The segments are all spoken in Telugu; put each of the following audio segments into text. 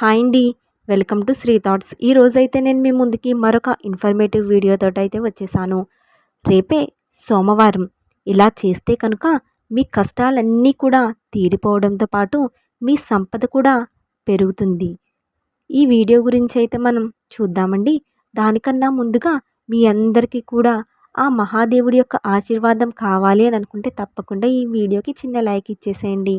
హాయ్ అండి. Welcome to Sri thoughts. ఈ రోజైతే నేను మీ ముందుకి మరొక ఇన్ఫర్మేటివ్ వీడియోతో అయితే వచ్చేసాను. రేపే సోమవారం. ఇలా చేస్తే కనుక మీ కష్టాలన్నీ కూడా తీరిపోవడంతో పాటు మీ సంపద కూడా పెరుగుతుంది. ఈ వీడియో గురించి అయితే మనం చూద్దామండి. దానికన్నా ముందుగా మీ అందరికీ కూడా ఆ మహాదేవుడి యొక్క ఆశీర్వాదం కావాలి అని అనుకుంటే తప్పకుండా ఈ వీడియోకి చిన్న లైక్ ఇచ్చేసేయండి.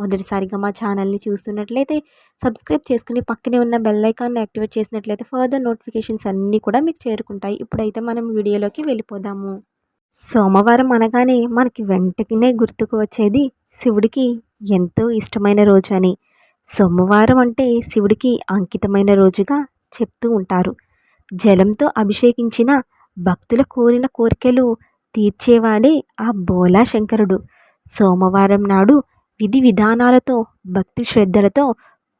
మొదటిసారిగా మా ఛానల్ని చూస్తున్నట్లయితే సబ్స్క్రైబ్ చేసుకుని పక్కనే ఉన్న బెల్ ఐకాన్ని యాక్టివేట్ చేసినట్లయితే ఫర్దర్ నోటిఫికేషన్స్ అన్నీ కూడా మీకు చేరుకుంటాయి. ఇప్పుడైతే మనం వీడియోలోకి వెళ్ళిపోదాము. సోమవారం అనగానే మనకి వెంటనే గుర్తుకు వచ్చేది శివుడికి ఎంతో ఇష్టమైన రోజు అని. సోమవారం అంటే శివుడికి అంకితమైన రోజుగా చెప్తూ ఉంటారు. జలంతో అభిషేకించిన భక్తుల కోరిన కోరికలు తీర్చేవాడే ఆ బోలా శంకరుడు సోమవారం నాడు విధి విధానాలతో భక్తి శ్రద్ధలతో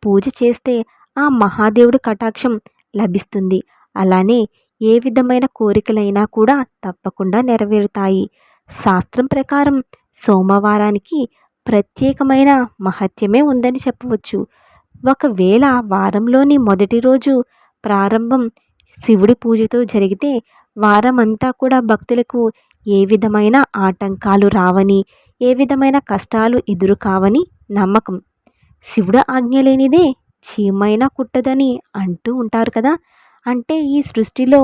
పూజ చేస్తే ఆ మహాదేవుడి కటాక్షం లభిస్తుంది. అలానే ఏ విధమైన కోరికలైనా కూడా తప్పకుండా నెరవేరుతాయి. శాస్త్రం ప్రకారం సోమవారానికి ప్రత్యేకమైన మహత్యమే ఉందని చెప్పవచ్చు. ఒకవేళ వారంలోని మొదటి రోజు ప్రారంభం శివుడి పూజతో జరిగితే వారమంతా కూడా భక్తులకు ఏ విధమైన ఆటంకాలు రావని ఏ విధమైన కష్టాలు ఎదురు కావని నమ్మకం. శివుడు ఆజ్ఞ లేనిదే చీమైనా కుట్టదని అంటూ ఉంటారు కదా. అంటే ఈ సృష్టిలో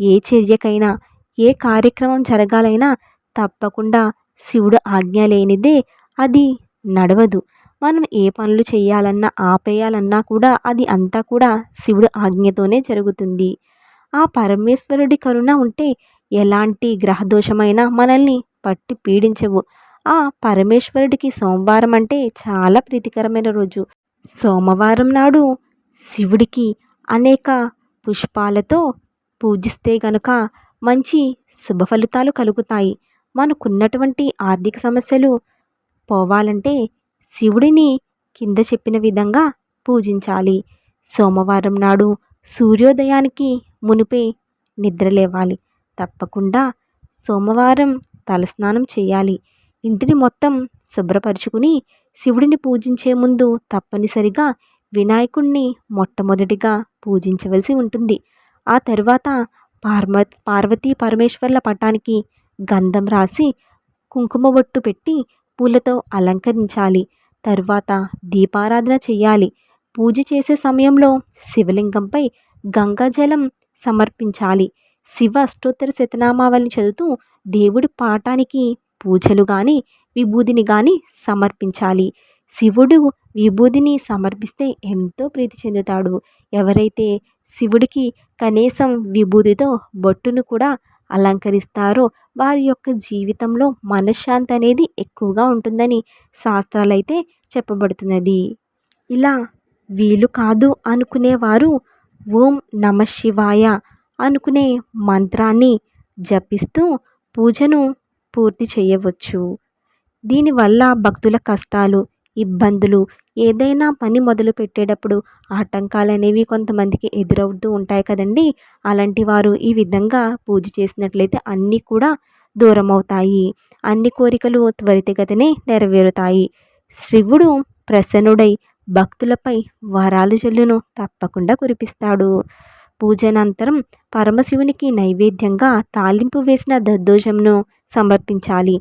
ఏ చర్యకైనా ఏ కార్యక్రమం జరగాలైనా తప్పకుండా శివుడు ఆజ్ఞ లేనిదే అది నడవదు. మనం ఏ పనులు చేయాలన్నా ఆపేయాలన్నా కూడా అది అంతా కూడా శివుడు ఆజ్ఞతోనే జరుగుతుంది. ఆ పరమేశ్వరుడి కరుణ ఉంటే ఎలాంటి గ్రహదోషమైనా మనల్ని పట్టి పీడించవు. ఆ పరమేశ్వరుడికి సోమవారం అంటే చాలా ప్రీతికరమైన రోజు. సోమవారం నాడు శివుడికి అనేక పుష్పాలతో పూజిస్తే గనుక మంచి శుభ ఫలితాలు కలుగుతాయి. మనకున్నటువంటి ఆర్థిక సమస్యలు పోవాలంటే శివుడిని కింద చెప్పిన విధంగా పూజించాలి. సోమవారం నాడు సూర్యోదయానికి మునిపే నిద్రలేవాలి తప్పకుండా సోమవారం తలస్నానం చేయాలి. ఇంటిని మొత్తం శుభ్రపరుచుకుని శివుడిని పూజించే ముందు తప్పనిసరిగా వినాయకుణ్ణి మొట్టమొదటిగా పూజించవలసి ఉంటుంది. ఆ తరువాత పార్మ పార్వతీ పరమేశ్వర్ల పటానికి గంధం రాసి కుంకుమ బొట్టు పెట్టి పూలతో అలంకరించాలి. తరువాత దీపారాధన చేయాలి. పూజ చేసే సమయంలో శివలింగంపై గంగాజలం సమర్పించాలి. శివ అష్టోత్తర శతనామావళిని చదువుతూ దేవుడి పాఠానికి పూజలు కానీ విభూదిని కానీ సమర్పించాలి. శివుడు విభూదిని సమర్పిస్తే ఎంతో ప్రీతి చెందుతాడు. ఎవరైతే శివుడికి కనీసం విభూదితో బొట్టును కూడా అలంకరిస్తారో వారి యొక్క జీవితంలో మనశ్శాంతి అనేది ఎక్కువగా ఉంటుందని శాస్త్రాలైతే చెప్పబడుతున్నది. ఇలా వీలు కాదు అనుకునేవారు ఓం నమ శివాయ అనుకునే మంత్రాన్ని జపిస్తూ పూజను పూర్తి చేయవచ్చు. దీనివల్ల భక్తుల కష్టాలు ఇబ్బందులు ఏదైనా పని మొదలు పెట్టేటప్పుడు ఆటంకాలు అనేవి కొంతమందికి ఎదురవుతూ ఉంటాయి కదండి. అలాంటి వారు ఈ విధంగా పూజ చేసినట్లయితే అన్నీ కూడా దూరం అవుతాయి. అన్ని కోరికలు త్వరితగతినే నెరవేరుతాయి. శివుడు ప్రసన్నుడై భక్తులపై వరాలు జల్లును తప్పకుండా కురిపిస్తాడు. పూజనంతరం పరమశివునికి నైవేద్యంగా తాలింపు వేసిన దద్దోజంను సమర్పించాలి.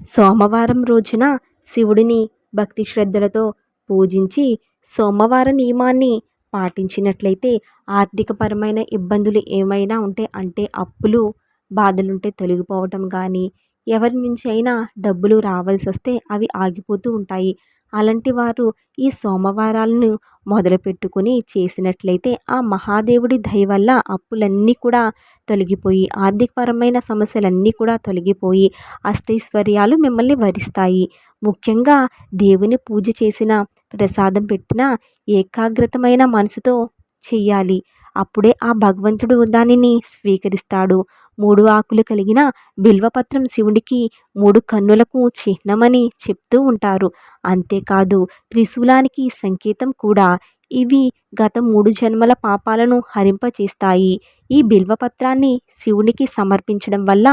సోమవారం రోజున శివుడిని భక్తి శ్రద్ధలతో పూజించి సోమవార నియమాన్ని పాటించినట్లయితే ఆర్థికపరమైన ఇబ్బందులు ఏమైనా ఉంటే అంటే అప్పులు బాధలుంటే తొలగిపోవటం కానీ ఎవరి నుంచి అయినా డబ్బులు రావాల్సి వస్తే అవి ఆగిపోతూ ఉంటాయి. అలాంటి వారు ఈ సోమవారాలను మొదలుపెట్టుకుని చేసినట్లయితే ఆ మహాదేవుడి దయ వల్ల అప్పులన్నీ కూడా తొలగిపోయి ఆర్థికపరమైన సమస్యలన్నీ కూడా తొలగిపోయి అష్టైశ్వర్యాలు మిమ్మల్ని వరిస్తాయి. ముఖ్యంగా దేవుని పూజ చేసిన ప్రసాదం పెట్టిన ఏకాగ్రతమైన మనసుతో చెయ్యాలి. అప్పుడే ఆ భగవంతుడు దానిని స్వీకరిస్తాడు. మూడు ఆకులు కలిగిన బిల్వపత్రం శివుడికి మూడు కన్నులకు చిహ్నమని చెప్తూ ఉంటారు. అంతేకాదు త్రిశూలానికి సంకేతం కూడా. ఇవి గత మూడు జన్మల పాపాలను హరింపచేస్తాయి. ఈ బిల్వపత్రాన్ని శివునికి సమర్పించడం వల్ల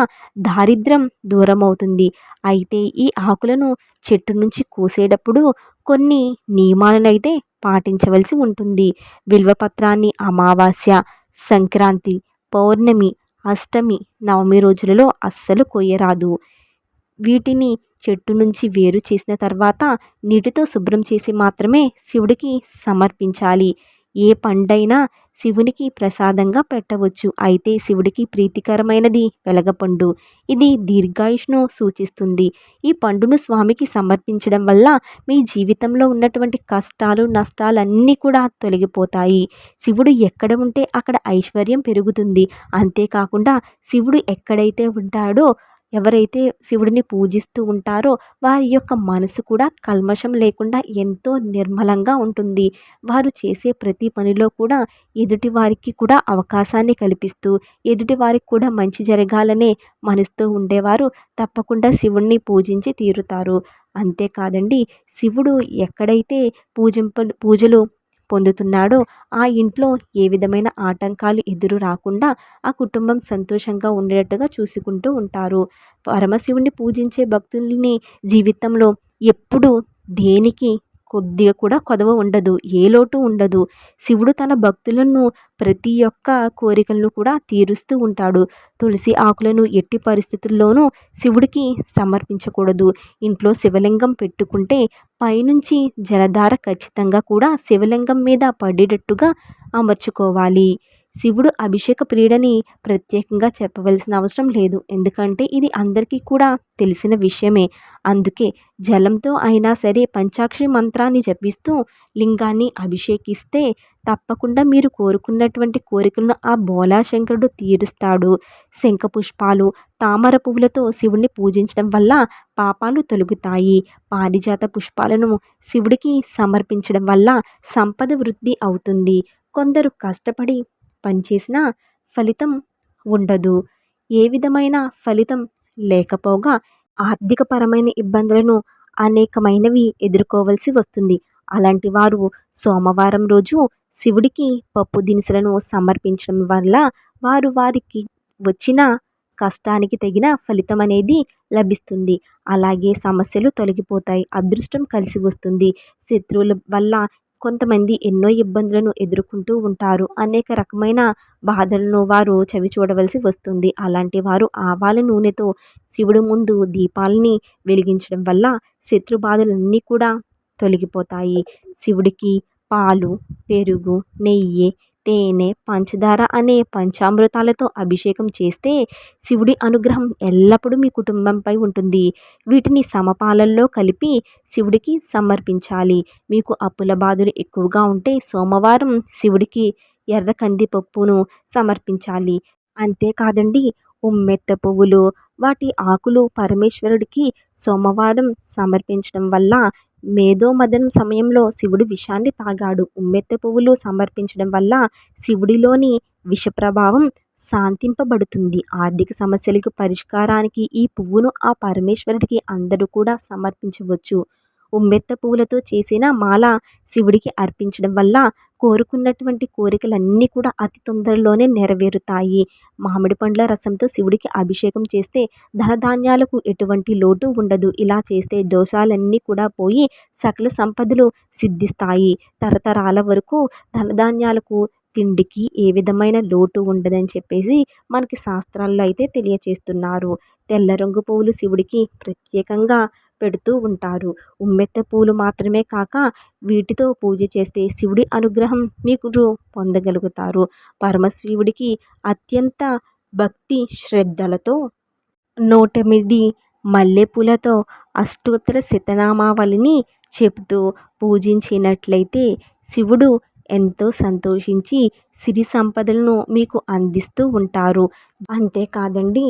దారిద్ర్యం దూరమవుతుంది. అయితే ఈ ఆకులను చెట్టు నుంచి కోసేటప్పుడు కొన్ని నియమాలనైతే పాటించవలసి ఉంటుంది. బిల్వపత్రాన్ని అమావాస్య సంక్రాంతి పౌర్ణమి అష్టమి నవమి రోజులలో అస్సలు కొయ్యరాదు. వీటిని చెట్టు నుంచి వేరు చేసిన తర్వాత నీటితో శుభ్రం చేసి మాత్రమే శివుడికి సమర్పించాలి. ఏ పండైనా శివునికి ప్రసాదంగా పెట్టవచ్చు. అయితే శివుడికి ప్రీతికరమైనది వెలగపండు. ఇది దీర్ఘాయుష్ను సూచిస్తుంది. ఈ పండును స్వామికి సమర్పించడం వల్ల మీ జీవితంలో ఉన్నటువంటి కష్టాలు నష్టాలన్నీ కూడా తొలగిపోతాయి. శివుడు ఎక్కడ ఉంటే అక్కడ ఐశ్వర్యం పెరుగుతుంది. అంతేకాకుండా శివుడు ఎక్కడైతే ఉంటాడో ఎవరైతే శివుడిని పూజిస్తూ ఉంటారో వారి యొక్క మనసు కూడా కల్మషం లేకుండా ఎంతో నిర్మలంగా ఉంటుంది. వారు చేసే ప్రతి పనిలో కూడా ఎదుటి వారికి కూడా అవకాశాన్ని కల్పిస్తూ ఎదుటి వారికి కూడా మంచి జరగాలనే మనసుతో ఉండేవారు తప్పకుండా శివుణ్ణి పూజించి తీరుతారు. అంతేకాదండి శివుడు ఎక్కడైతే పూజింప పూజలు పొందుతున్నాడో. ఆ ఇంట్లో ఏ విధమైన ఆటంకాలు ఎదురు రాకుండా ఆ కుటుంబం సంతోషంగా ఉండేటట్టుగా చూసుకుంటూ ఉంటారు. పరమశివుణ్ణి పూజించే భక్తుల్ని జీవితంలో ఎప్పుడూ దేనికి కొద్దిగా కూడా కొదవ ఉండదు ఏ లోటు ఉండదు. శివుడు తన భక్తులను ప్రతి ఒక్క కోరికలను కూడా తీరుస్తూ ఉంటాడు. తులసి ఆకులను ఎట్టి పరిస్థితుల్లోనూ శివుడికి సమర్పించకూడదు. ఇంట్లో శివలింగం పెట్టుకుంటే పైనుంచి జలధార ఖచ్చితంగా కూడా శివలింగం మీద పడేటట్టుగా అమర్చుకోవాలి. శివుడు అభిషేక ప్రియుడని ప్రత్యేకంగా చెప్పవలసిన అవసరం లేదు. ఎందుకంటే ఇది అందరికీ కూడా తెలిసిన విషయమే. అందుకే జలంతో అయినా సరే పంచాక్షరి మంత్రాన్ని జపిస్తూ లింగాన్ని అభిషేకిస్తే తప్పకుండా మీరు కోరుకున్నటువంటి కోరికలను ఆ బోలాశంకరుడు తీరుస్తాడు. శంఖ పుష్పాలు తామర పువ్వులతో శివుణ్ణి పూజించడం వల్ల పాపాలు తొలుగుతాయి. పారిజాత పుష్పాలను శివుడికి సమర్పించడం వల్ల సంపద వృద్ధి అవుతుంది. కొందరు కష్టపడి పనిచేసినా ఫలితం ఉండదు. ఏ విధమైన ఫలితం లేకపోగా ఆర్థికపరమైన ఇబ్బందులను అనేకమైనవి ఎదుర్కోవలసి వస్తుంది. అలాంటి వారు సోమవారం రోజు శివుడికి పప్పు దినుసులను సమర్పించడం వల్ల వారు వారికి వచ్చిన కష్టానికి తగిన ఫలితం అనేది లభిస్తుంది. అలాగే సమస్యలు తొలగిపోతాయి. అదృష్టం కలిసి వస్తుంది. శత్రువుల వల్ల కొంతమంది ఎన్నో ఇబ్బందులను ఎదుర్కొంటూ ఉంటారు. అనేక రకమైన బాధలను వారు చవి చూడవలసి వస్తుంది. అలాంటి వారు ఆవాల నూనెతో శివుడు ముందు దీపాలని వెలిగించడం వల్ల శత్రు బాధలన్నీ కూడా తొలగిపోతాయి. శివుడికి పాలు పెరుగు నెయ్యి తేనె పంచదార అనే పంచామృతాలతో అభిషేకం చేస్తే శివుడి అనుగ్రహం ఎల్లప్పుడూ మీ కుటుంబంపై ఉంటుంది. వీటిని సమపాలల్లో కలిపి శివుడికి సమర్పించాలి. మీకు అప్పుల బాధలు ఎక్కువగా ఉంటే సోమవారం శివుడికి ఎర్ర కందిపప్పును సమర్పించాలి. అంతేకాదండి ఉమ్మెత్త పువ్వులు వాటి ఆకులు పరమేశ్వరుడికి సోమవారం సమర్పించడం వల్ల మేధోమదనం సమయంలో శివుడు విషాన్ని తాగాడు. ఉమ్మెత్త పువ్వులు సమర్పించడం వల్ల శివుడిలోని విష ప్రభావం శాంతింపబడుతుంది. ఆర్థిక సమస్యలకు పరిష్కారానికి ఈ పువ్వును ఆ పరమేశ్వరుడికి అందరూ కూడా సమర్పించవచ్చు. ఉమ్మెత్త పువ్వులతో చేసిన మాల శివుడికి అర్పించడం వల్ల కోరుకున్నటువంటి కోరికలన్నీ కూడా అతి తొందరలోనే నెరవేరుతాయి. మామిడి పండ్ల రసంతో శివుడికి అభిషేకం చేస్తే ధనధాన్యాలకు ఎటువంటి లోటు ఉండదు. ఇలా చేస్తే దోషాలన్నీ కూడా పోయి సకల సంపదలు సిద్ధిస్తాయి. తరతరాల వరకు ధనధాన్యాలకు తిండికి ఏ విధమైన లోటు ఉండదని చెప్పేసి మనకి శాస్త్రాల్లో అయితే తెలియచేస్తున్నారు. తెల్ల రంగు పువ్వులు శివుడికి ప్రత్యేకంగా పెడుతూ ఉంటారు. ఉమ్మెత్త పూలు మాత్రమే కాక వీటితో పూజ చేస్తే శివుడి అనుగ్రహం మీకు పొందగలుగుతారు. పరమశివుడికి అత్యంత భక్తి శ్రద్ధలతో నూటెనిమిది మల్లెపూలతో అష్టోత్తర శతనామావళిని చెబుతూ పూజించినట్లయితే శివుడు ఎంతో సంతోషించి సిరి సంపదలను మీకు అందిస్తూ ఉంటారు. అంతేకాదండి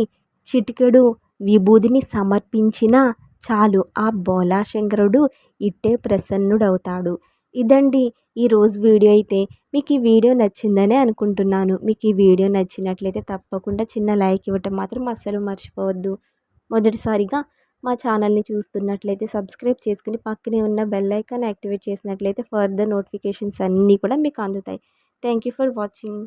చిటికెడు విభూదిని సమర్పించిన చాలు ఆ బోలాశంకరుడు ఇట్టే ప్రసన్నుడవుతాడు. ఇదండి ఈరోజు వీడియో అయితే. మీకు ఈ వీడియో నచ్చిందనే అనుకుంటున్నాను. మీకు ఈ వీడియో నచ్చినట్లయితే తప్పకుండా చిన్న లైక్ ఇవ్వటం మాత్రం అస్సలు మర్చిపోవద్దు. మొదటిసారిగా మా ఛానల్ని చూస్తున్నట్లయితే సబ్స్క్రైబ్ చేసుకుని పక్కనే ఉన్న బెల్ ఐకాన్ యాక్టివేట్ చేసినట్లయితే ఫర్దర్ నోటిఫికేషన్స్ అన్నీ కూడా మీకు అందుతాయి. Thank you for watching.